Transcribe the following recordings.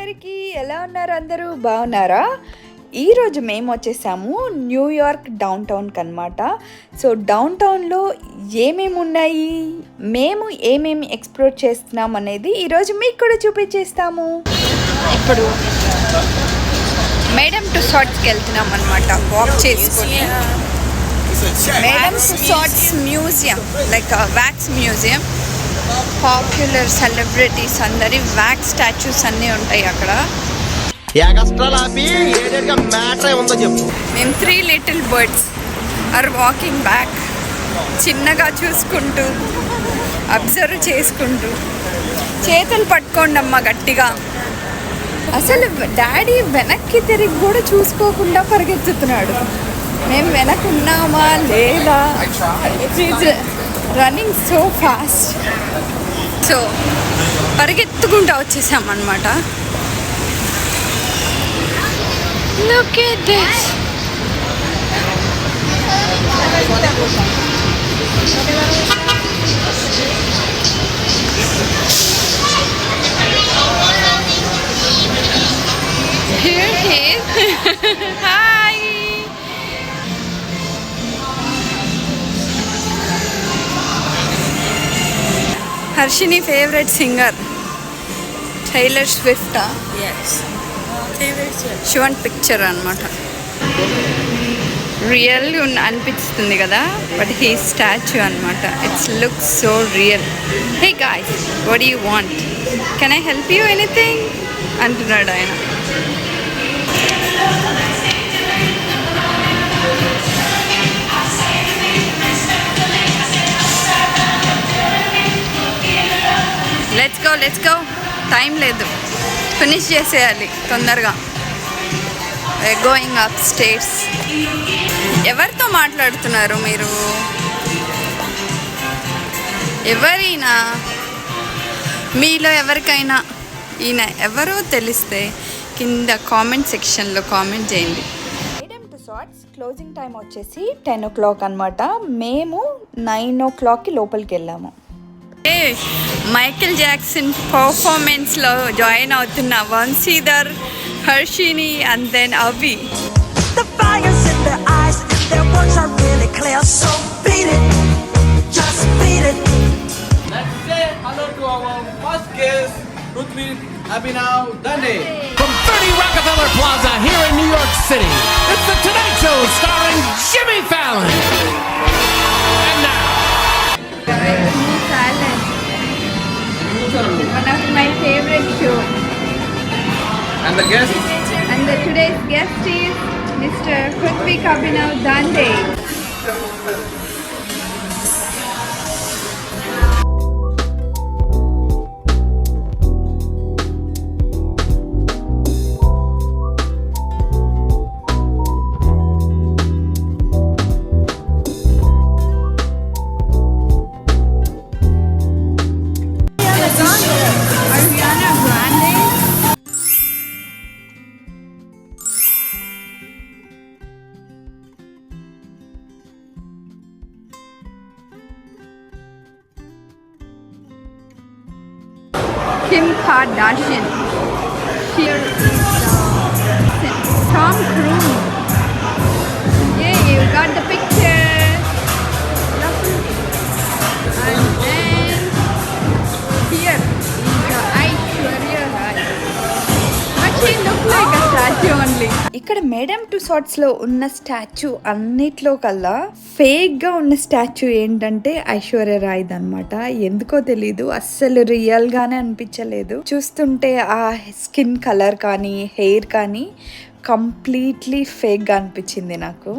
అందరికీ ఎలా ఉన్నారు అందరూ? బాగున్నారా? ఈరోజు మేము వచ్చేసాము న్యూయార్క్ డౌన్ టౌన్కి అనమాట సో డౌన్ టౌన్లో ఏమేమి ఉన్నాయి? మేము ఏమేమి ఎక్స్ప్లోర్ చేస్తున్నాం అనేది ఈరోజు మీకు కూడా చూపించేస్తాము. ఇప్పుడు మేడం టు షార్ట్స్కి వెళ్తున్నాం అనమాట వాక్ చేసుకొని. Madame Tussauds museum like wax museum popular celebrities అందరి వ్యాక్స్ స్టాచ్యూస్ అన్నీ ఉంటాయి అక్కడ. మేము three little birds are walking back చిన్నగా చూసుకుంటూ అబ్జర్వ్ చేసుకుంటూ చేతులు పట్టుకోండి అమ్మ గట్టిగా. అసలు డాడీ వెనక్కి తిరిగి కూడా చూసుకోకుండా పరిగెత్తుతున్నాడు. మేము వెనకున్నామా లేదా? రన్నింగ్ సో ఫాస్ట్ సో పరిగెత్తుకుంటా వచ్చేసాం అనమాట Here, here. Hi. Harshini favourite singer Taylor స్విఫ్టా Yes. Shivan picture అనమాట రియల్ అనిపిస్తుంది కదా? బట్ హీ స్టాచ్యూ అనమాట it's look so real hey guys what you want can I help you anything అంటున్నాడు ఆయన. Let's go time లేదు. ఫినిష్ చేసేయాలి తొందరగా. Going up states ఎవరితో మాట్లాడుతున్నారు మీరు? ఎవరైనా? మీలో ఎవరికైనా? ఈయన ఎవరో తెలిస్తే కింద కామెంట్ సెక్షన్లో కామెంట్ చేయండి. మేడం టు క్లోజింగ్ టైం వచ్చేసి టెన్ ఓ క్లాక్ అనమాట మేము నైన్ ఓ క్లాక్కి లోపలికి వెళ్ళాము. మైకిల్ జాక్సన్ పర్ఫార్మెన్స్లో జాయిన్ అవుతున్న వంశీధర్ హర్షిని అండ్ దెన్ అవి The fire's in their eyes, their words are really clear. So beat it, just beat it. Let's say hello to our first guest, Ruthvi Abhinav Dande. From 30 Rockefeller Plaza here in New York City, it's The Tonight Show starring Jimmy Fallon. One of my favorite show. And the guest, And the today's guest is Mr. Prithvik Abhinav Dande. Madame to షార్ట్స్లో ఉన్న స్టాచ్యూ అన్నిట్లో కల్లా ఫేక్గా ఉన్న statue ఏంటంటే ఐశ్వర్య రాయ్ది అనమాట ఎందుకో తెలీదు అస్సలు రియల్గానే అనిపించలేదు. చూస్తుంటే ఆ స్కిన్ కలర్ కానీ హెయిర్ కానీ కంప్లీట్లీ ఫేక్గా అనిపించింది నాకు.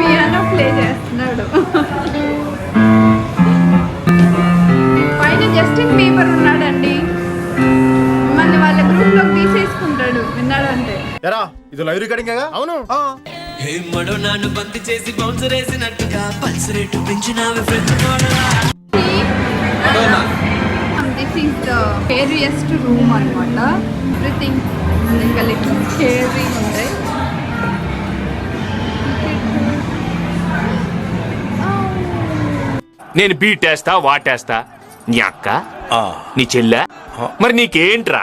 పియానో ప్లే చేస్తున్నాడు. జస్టిన్ బీబర్ ఉన్నాడండి. మిమ్మల్ని వాళ్ళ గ్రూప్లోకి తీసేసుకుంటాడు విన్నాడు అంటే ఎరా ఇది లైవ్ రికార్డింగ్ అవును. నాన్ను బంతి చేసి బౌన్సర్ వేసినట్టుగా pulse rate పెంచినావి friend Madonna. This is the scariest room అనమాట ఎవ్రీథింగ్ ఇంకా లిటిల్ స్కేరీ ఉంది. నేను బీటేస్తా వాటేస్తా నీ అక్క? నీ చెల్లె? మరి నీకేంట్రా?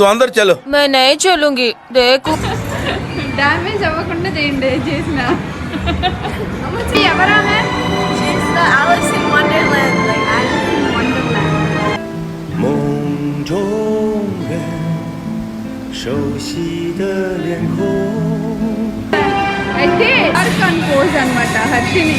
तो अंदर चलो मैं नहीं चलूँगी देखो డామేజ్ అవ్వకుండా చేయండి ఏం చేసినా ఎవరా అయితే అర్కన్ పోజ్ అనమాట Harshini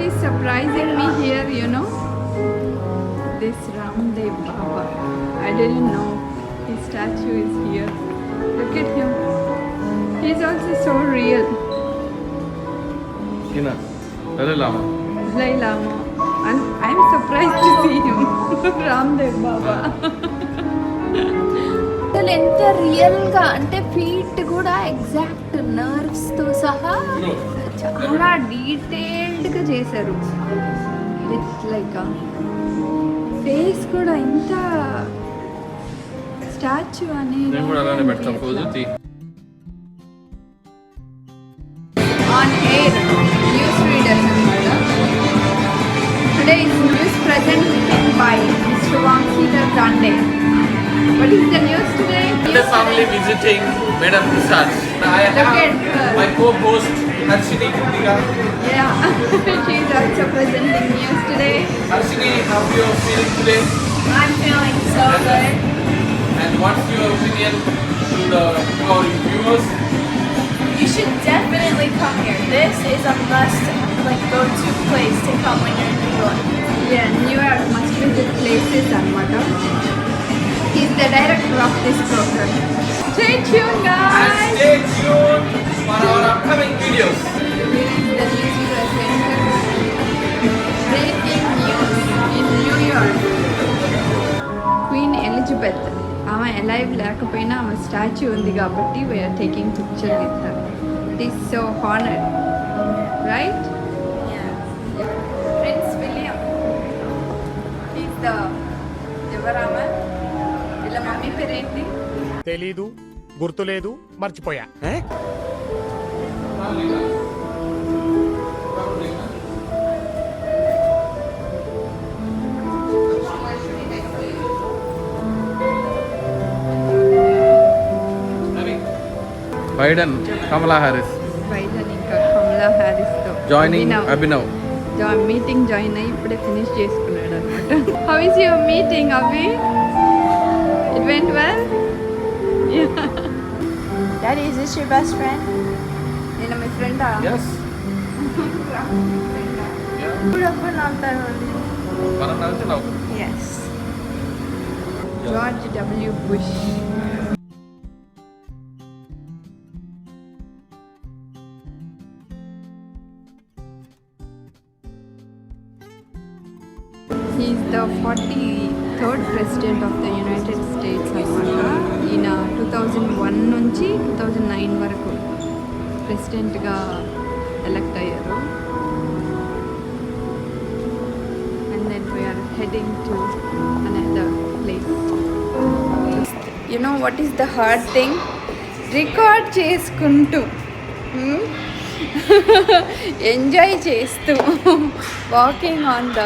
what is surprising me here, you know? This Ramdev Baba. I didn't know his statue is here. Look at him. He's also so real. Ina. Dalai Lama. Dalai Lama. And I'm surprised to see him. Ramdev Baba. అసలు ఎంత రియల్గా అంటే feet కూడా exact నర్వ్స్తో సహా చాలా డీటెయిల్డ్గా చేశారు. It's like face కూడా ఇంత స్టాచ్యూ అనేది ఆన్ ఎయిర్ న్యూస్ రీడర్స్ అనమాట today is news present by mister Vamshidhar Dande what is the news today The family visiting Madam Tussauds. I Look have at her. my co-host Harshini Guptiga. Yeah, she's also presenting news today. Harshini, how you are feeling today? I'm feeling so good. And what's your opinion to the to our viewers? You should definitely come here. This is a must, like, go-to place to come when you're in New York. Yeah, New York must visit places and He's the director of this program. Stay tuned, And guys. stay tuned for our upcoming videos. Here is the news presenter. Breaking news in New York. Queen Elizabeth. ఆమె alive లేకపోయినా ఆమె statue ఉంది కాబట్టి we are taking picture with her it is so honour right Prince William is the ఎవరామె వీళ్ళ mummy పేరేంటి తెలీదు గుర్తులేదు మర్చిపోయా Biden, Kamala Harris. బైడెన్ ఇంకా కమలా హ్యారిస్తో Joining Abhinav. Join meeting join అయ్యి ఇప్పుడే ఫినిష్ చేసుకున్నాడు అనమాట హౌ ఇస్ యువర్ మీటింగ్ అవి it went well Daddy, is this your best friend? Friend వెళ్తున్నాం Yes. George W Bush he is the forty third president of the United States అనమాట ఈయన two thousand one నుంచి two thousand nine వరకు. ప్రెసిడెంట్గా elect అయ్యారు. And then we are heading to place you know what is the hard thing record చేసుకుంటూ enjoy చేస్తూ walking on the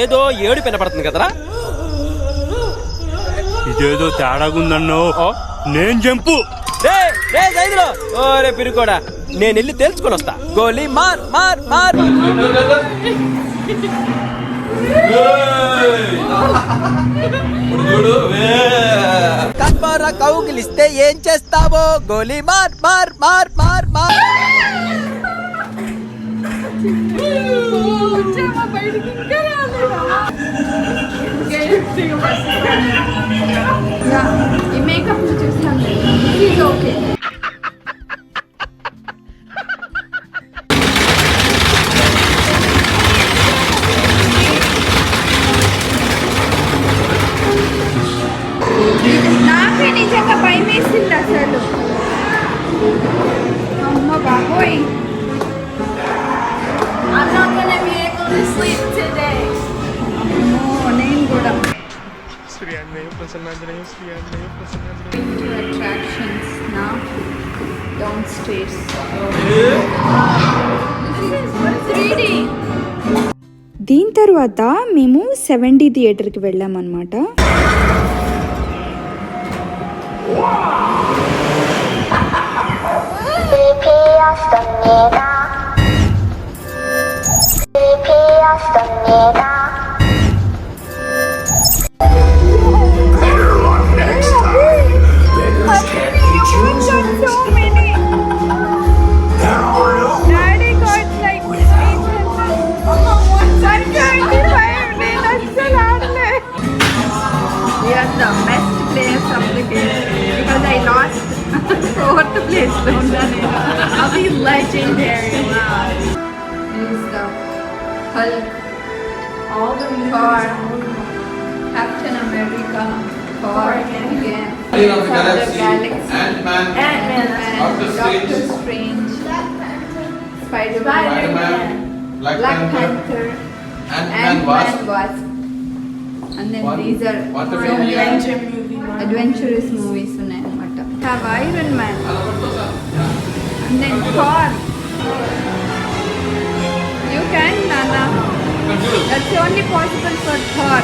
ఏదో ఏడు పెనపడుతుంది కదరా? ఇదేదో తేడా ఉందన్నో నేను జంపు. రే పిరుకోడా నేను వెళ్ళి తెలుసుకొని వస్తా. గోలీ మార్ మార్ మార్. కన్మారా కౌగిలిస్తే ఏం చేస్తావో? గోలీ మార్ మార్ మార్ మార్ మార్. బయటికి Yeah, you make up to 200. He's okay. Downstairs. This is 3D. దీని తర్వాత మేము సెవెన్ డి థియేటర్కి వెళ్ళామన్నమాట Daddy I'll be legendary. Wow. He's the Hulk. All the Thor. Captain America. Thor again. Of the Galaxy. Ant-Man. Ant-Man. Doctor Strange. Doctor Strange. Spider-Man. Spider-Man. Black, Black Panther. Ant-Man Wasp. And then one, these are adventurous movies have Iron Man. And then Thor. You can, Nana. That's only possible for Thor.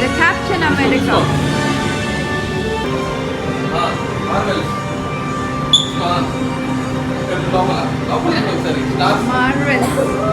The Captain America. Marvel. Marvel.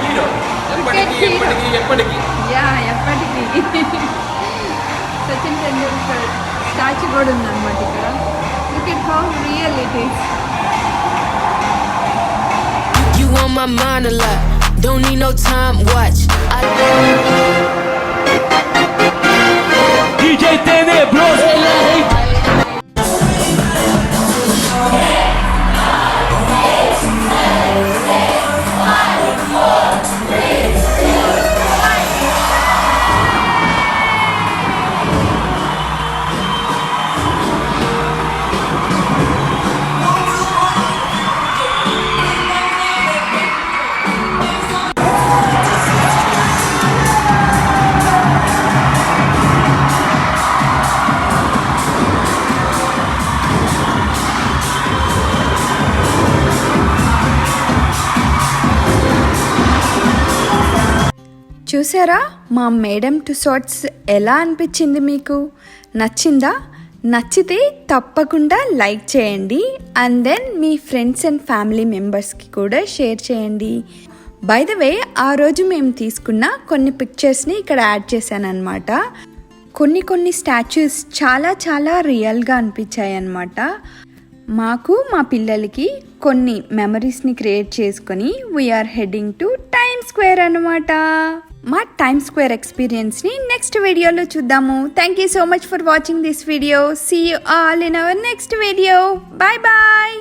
Hero ఎప్పటికీ hero. ఎప్పటికీ ఎప్పటికీ Yeah, ఎప్పటికీ Sachin Tendulkar statue కూడా ఉందన్నమాట ఇక్కడ look at how real it is You on my mind a lot. Don't need no time watch. I DJ Tenebroso చూసారా? మా madam to shorts ఎలా అనిపించింది మీకు? నచ్చిందా? నచ్చితే తప్పకుండా లైక్ చేయండి. అండ్ దెన్ మీ ఫ్రెండ్స్ అండ్ ఫ్యామిలీ మెంబర్స్కి కూడా షేర్ చేయండి. బై ద వే ఆ రోజు మేము తీసుకున్న కొన్ని పిక్చర్స్ని ఇక్కడ యాడ్ చేశాను కొన్ని కొన్ని స్టాచ్యూస్ చాలా చాలా రియల్గా అనిపించాయి అన్నమాట మాకు మా పిల్లలకి కొన్ని మెమరీస్ని క్రియేట్ చేసుకొని we are heading to Time Square అనమాట మా టైమ్ స్క్వేర్ ఎక్స్పీరియన్స్ని నెక్స్ట్ వీడియోలో చూద్దాము. Thank you so much for watching this video see you all in our next video bye bye